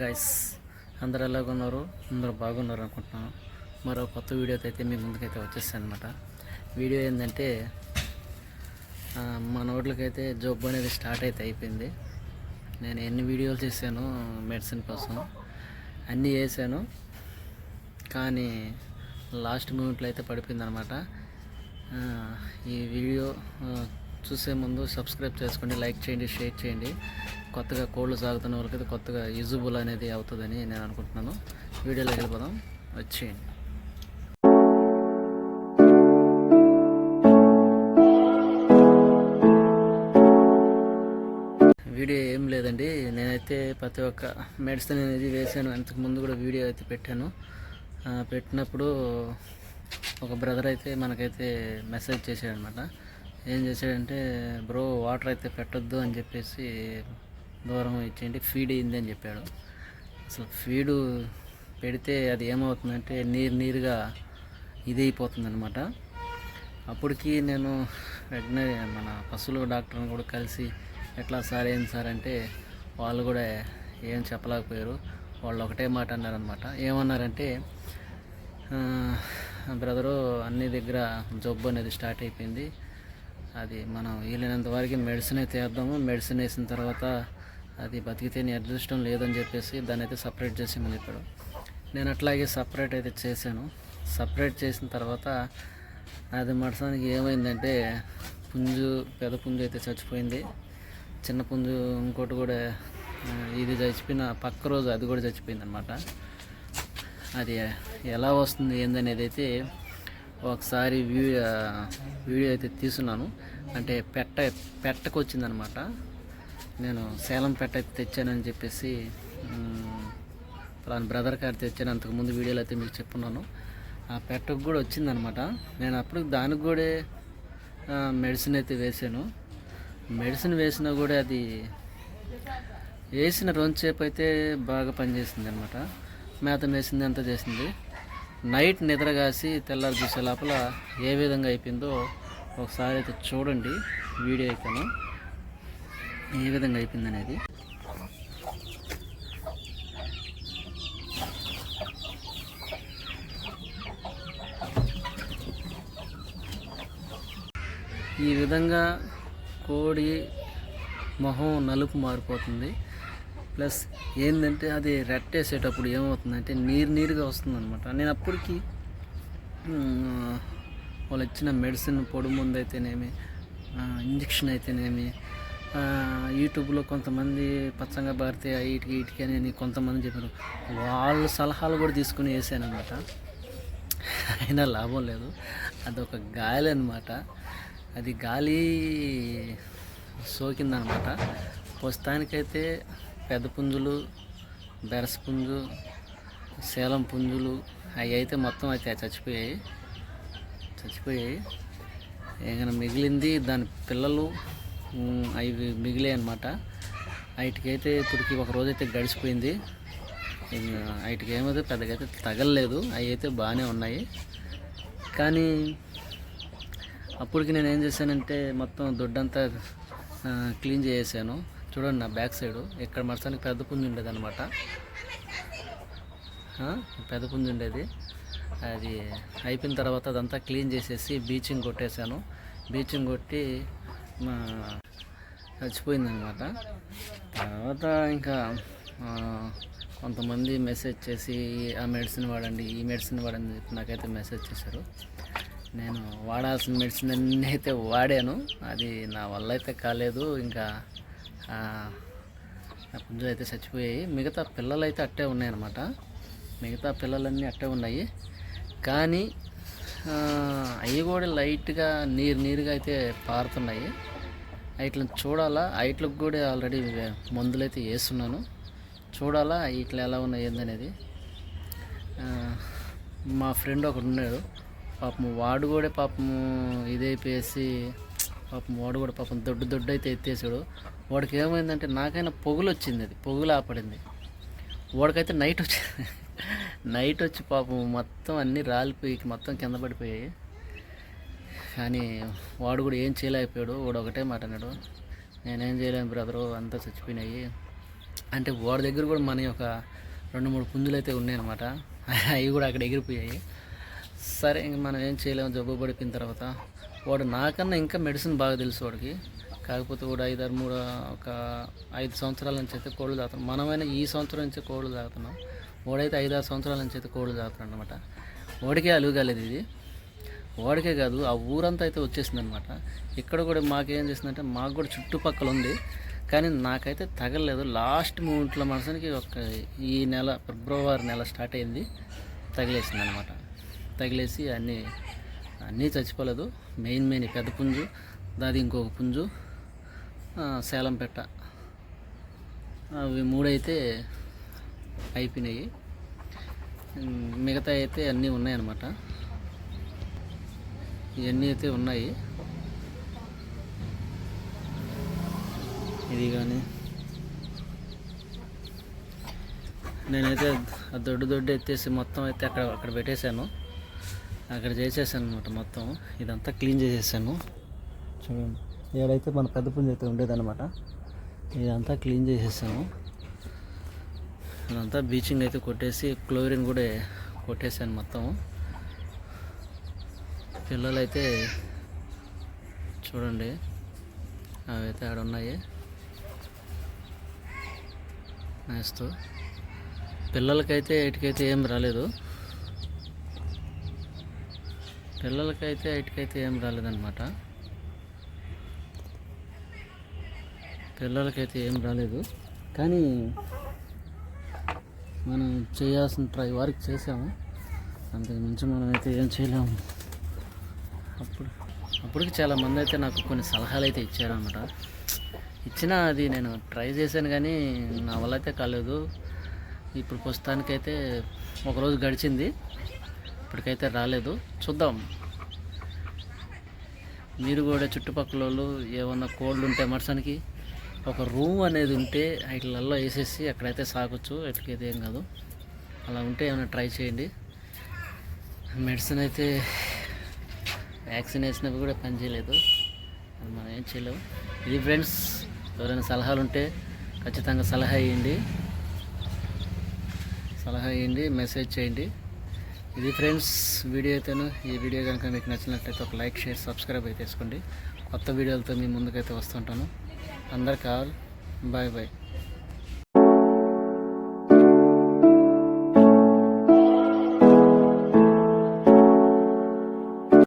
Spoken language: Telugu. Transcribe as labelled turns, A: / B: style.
A: గైస్ అందరు ఎలాగున్నారు అందరూ బాగున్నారు అనుకుంటున్నాను. మరో కొత్త వీడియోతో అయితే మీ ముందుకైతే వచ్చేస్తాను అనమాట వీడియో ఏంటంటే మన ఓట్లకైతే జబ్బు అనేది స్టార్ట్ అయితే అయిపోయింది. నేను ఎన్ని వీడియోలు చేశాను మెడిసిన్ కోసం అన్నీ వేసాను కానీ లాస్ట్ మూమెంట్లో అయితే పడిపోయింది అనమాట ఈ వీడియో చూసే ముందు సబ్స్క్రైబ్ చేసుకోండి లైక్ చేయండి షేర్ చేయండి. కొత్తగా కోళ్ళు సాగుతున్న వాళ్ళకైతే కొత్తగా యూజబుల్ అనేది అవుతుందని నేను అనుకుంటున్నాను. వీడియోలో వెళ్ళిపోదాం. వచ్చేయండి. వీడియో ఏం లేదండి. నేనైతే ప్రతి ఒక్క మెడిసిన్ అనేది వేసాను. అంతకు ముందు కూడా వీడియో అయితే పెట్టాను. పెట్టినప్పుడు ఒక బ్రదర్ అయితే మనకైతే మెసేజ్ చేశాడనమాట. ఏం చేశాడంటే బ్రో వాటర్ అయితే పెట్టొద్దు అని చెప్పేసి దూరం ఇచ్చేయండి ఫీడ్ అయింది అని చెప్పాడు. అసలు ఫీడు పెడితే అది ఏమవుతుందంటే నీరు నీరుగా ఇది అయిపోతుందనమాట అప్పటికి నేను వెంటనే మన పశువుల డాక్టర్ని కూడా కలిసి ఎట్లా సార్ ఏం సార్? అంటే వాళ్ళు కూడా ఏం చెప్పలేకపోయారు. వాళ్ళు ఒకటే మాట అన్నారనమాట ఏమన్నారంటే బ్రదరు అన్ని దగ్గర జబ్బు అనేది స్టార్ట్ అయిపోయింది. అది మనం వీలైనంత వరకు మెడిసిన్ అయితే వేద్దాము. మెడిసిన్ వేసిన తర్వాత అది బతికితే నీ అదృష్టం లేదని చెప్పేసి దాన్ని అయితే సపరేట్ చేసేమని చెప్పాడు. నేను అట్లాగే సపరేట్ అయితే చేశాను. సపరేట్ చేసిన తర్వాత అది మడసానికి ఏమైందంటే పుంజు పెద్ద పుంజు అయితే చచ్చిపోయింది. చిన్న పుంజు ఇంకోటి కూడా ఇది చచ్చిపోయిన పక్క రోజు అది కూడా చచ్చిపోయింది అనమాట అది ఎలా వస్తుంది ఏందనేది అయితే ఒకసారి వీడియో వీడియో అయితే తీసున్నాను అంటే పెట్ట పెట్టకు వచ్చిందనమాట నేను సేలం పెట్ట అయితే తెచ్చానని చెప్పేసి మ్, పలానా బ్రదర్ గారు తెచ్చాను. అంతకుముందు వీడియోలో అయితే మీకు చెప్పున్నాను. ఆ పెట్టకు కూడా వచ్చిందనమాట. నేను అప్పుడు దానికి కూడా మెడిసిన్ అయితే వేసాను. మెడిసిన్ వేసినా కూడా అది వేసిన రోజుసేపు అయితే బాగా పనిచేసింది అనమాట మేత వేసింది అంతా చేసింది. నైట్ నిద్రగాసి తెల్లారి చూసే లోపల ఏ విధంగా అయిపోయిందో ఒకసారి అయితే చూడండి వీడియో అయితేను. ఏ విధంగా అయిపోయింది అనేది. ఈ విధంగా కోడి మొహం నలుపు మారిపోతుంది. ప్లస్ ఏంటంటే అది రెట్టేసేటప్పుడు ఏమవుతుందంటే నీరు నీరుగా వస్తుందన్నమాట. నేను అప్పటికి వాళ్ళు ఇచ్చిన మెడిసిన్ పొడి ముందు అయితేనేమి ఇంజక్షన్ అయితేనేమి యూట్యూబ్లో కొంతమంది పచ్చంగా భారతి ఇటుకి ఇటుకి అని కొంతమంది చెప్పారు. వాళ్ళ సలహాలు కూడా తీసుకుని వేసాను అనమాట అయినా లాభం లేదు. అదొక గాలి అనమాట అది గాలి సోకిందనమాట ప్రస్తుతానికైతే పెద్ద పుంజులు బెరస పుంజు సేలం పుంజులు అవి అయితే మొత్తం అయితే చచ్చిపోయాయి. చచ్చిపోయాయి. ఏమైనా మిగిలింది? దాని పిల్లలు అవి మిగిలాయి అనమాట వాటికైతే ఇప్పటికి ఒక రోజు అయితే గడిచిపోయింది. వాటికి ఏమైతే పెద్దగా అయితే తగలలేదు. అవి అయితే బాగానే ఉన్నాయి. కానీ అప్పటికి నేను ఏం చేశానంటే మొత్తం దొడ్డంతా క్లీన్ చేసేసాను. చూడండి నా బ్యాక్ సైడ్. ఇక్కడ మరసానికి పెద్ద పుంజు ఉండేది అనమాట పెద్ద పుంజు ఉండేది. అది అయిపోయిన తర్వాత అదంతా క్లీన్ చేసేసి బీచింగ్ కొట్టేశాను. బీచింగ్ కొట్టి మా చచ్చిపోయిందనమాట తర్వాత ఇంకా కొంతమంది మెసేజ్ చేసి ఆ మెడిసిన్ వాడండి ఈ మెడిసిన్ వాడండి చెప్పి నాకైతే మెసేజ్ చేశారు. నేను వాడాల్సిన మెడిసిన్ అన్నీ అయితే వాడాను. అది నా వల్ల అయితే కాలేదు. ఇంకా ఆ, అయితే చచ్చిపోయాయి. మిగతా పిల్లలు అయితే అట్టే ఉన్నాయన్నమాట. మిగతా పిల్లలన్నీ అట్టే ఉన్నాయి. కానీ అవి కూడా లైట్గా నీరు నీరుగా అయితే పారుతున్నాయి. వీటిని చూడాలా? వీటికి కూడా ఆల్రెడీ మందులు అయితే వేస్తున్నాను. చూడాలా? వీటిలో ఎలా ఉన్నాయి ఏందనేది? మా ఫ్రెండ్ ఒకడు ఉన్నాడు. పాపం వాడు కూడా పాపము ఇదైపోయేసి పాపం వాడు కూడా పాపం దొడ్డు దొడ్డు అయితే ఎత్తేసాడు. వాడికి ఏమైందంటే నాకైనా పొగులు వచ్చింది అది పొగులు ఆపడింది. వాడికైతే నైట్ వచ్చి నైట్ వచ్చి పాపం మొత్తం అన్నీ రాలిపోయి మొత్తం కింద పడిపోయాయి. కానీ వాడు కూడా ఏం చేయలేకపోయాడు వాడు ఒకటే మాట అన్నాడు. నేనేం చేయలేను బ్రదరు అంతా చచ్చిపోయినాయి. అంటే వాడి దగ్గర కూడా మన ఒక రెండు మూడు పుంజులు అయితే ఉన్నాయన్నమాట. అవి కూడా అక్కడ ఎగిరిపోయాయి. సరే ఇంక మనం ఏం చేయలేము. జబ్బు పడిపోయిన తర్వాత వాడు నాకన్నా ఇంకా మెడిసిన్ బాగా తెలుసు వాడికి. కాకపోతే వాడు ఐదారు మూడు ఒక ఐదు సంవత్సరాల నుంచి అయితే కోళ్ళు తాగుతాం మనమైనా ఈ సంవత్సరం నుంచి కోళ్ళు తాగుతున్నాం వాడైతే ఐదారు సంవత్సరాల నుంచి అయితే కోళ్ళు తాగుతున్నాడు అనమాట వాడికే అలుగాలేదు ఇది. వాడికే కాదు ఆ ఊరంతా అయితే వచ్చేసింది అనమాట ఇక్కడ కూడా మాకేం చేసిందంటే మాకు కూడా చుట్టుపక్కల ఉంది. కానీ నాకైతే తగలలేదు. లాస్ట్ మూమెంట్లో మనసునికి ఒక ఈ నెల ఫిబ్రవరి నెల స్టార్ట్ అయింది. తగిలేసింది అనమాట తగిలేసి అన్నీ అన్నీ చచ్చిపోలేదు. మెయిన్ మెయిన్ పెద్ద పుంజు దాది ఇంకొక పుంజు ఆ, సేలం పెట్ట అవి మూడైతే అయిపోయినాయి. మిగతా అయితే అన్నీ ఉన్నాయన్నమాట. ఇవన్నీ అయితే ఉన్నాయి. ఇది కానీ నేనైతే ఆ దొడ్డు దొడ్డు ఎత్తేసి మొత్తం అయితే అక్కడ అక్కడ పెట్టేశాను. అక్కడ చేసేసాను అనమాట మొత్తం. ఇదంతా క్లీన్ చేసేసాను. చూడండి ఏడైతే మన పెద్ద పుంజు అయితే ఉండేదన్నమాట. ఇదంతా క్లీన్ చేసేసాను. ఇదంతా బీచింగ్ అయితే కొట్టేసి క్లోరిన్ కూడా కొట్టేసాను మొత్తం. పిల్లలు అయితే చూడండి అవైతే ఆడ ఉన్నాయి. నేస్తూ పిల్లలకైతే ఇటుకైతే ఏం రాలేదు. పిల్లలకైతే ఇటుకైతే ఏం రాలేదన్నమాట. పిల్లలకైతే ఏం రాలేదు. కానీ మనం చేయాల్సిన ట్రై వారికి చేసాము అంతకు మించి మనం అయితే ఏం చేయలేము. అప్పుడు అప్పటికి చాలా మంది అయితే నాకు కొన్ని సలహాలు అయితే ఇచ్చారనమాట ఇచ్చినా అది నేను ట్రై చేశాను కానీ నా వల్ల అయితే కాలేదు. ఇప్పుడు ప్రస్తుతానికైతే ఒకరోజు గడిచింది. ఇప్పటికైతే రాలేదు. చూద్దాం. మీరు కూడా చుట్టుపక్కల వాళ్ళు ఏమన్నా కోళ్ళు ఉంటే మర్సనికి ఒక రూమ్ అనేది ఉంటే వీటిలల్లో వేసేసి అక్కడైతే సాగొచ్చు. ఎట్లకైతే ఏం కాదు. అలా ఉంటే ఏమైనా ట్రై చేయండి. మెడిసిన్ అయితే వ్యాక్సిన్ వేసినవి కూడా పనిచేయలేదు అది మనం ఏం చేయలేము. ఇది ఫ్రెండ్స్ ఎవరైనా సలహాలు ఉంటే ఖచ్చితంగా సలహా ఇవ్వండి. సలహా ఇవ్వండి మెసేజ్ చేయండి. ఇది ఫ్రెండ్స్ వీడియో అయితేను ఈ వీడియో కనుక మీకు నచ్చినట్లయితే ఒక లైక్ షేర్ సబ్స్క్రైబ్ అయితే వేసుకోండి. కొత్త వీడియోలతో మీ ముందుకైతే వస్తుంటాను. అందరు కావాలి బాయ్ బాయ్.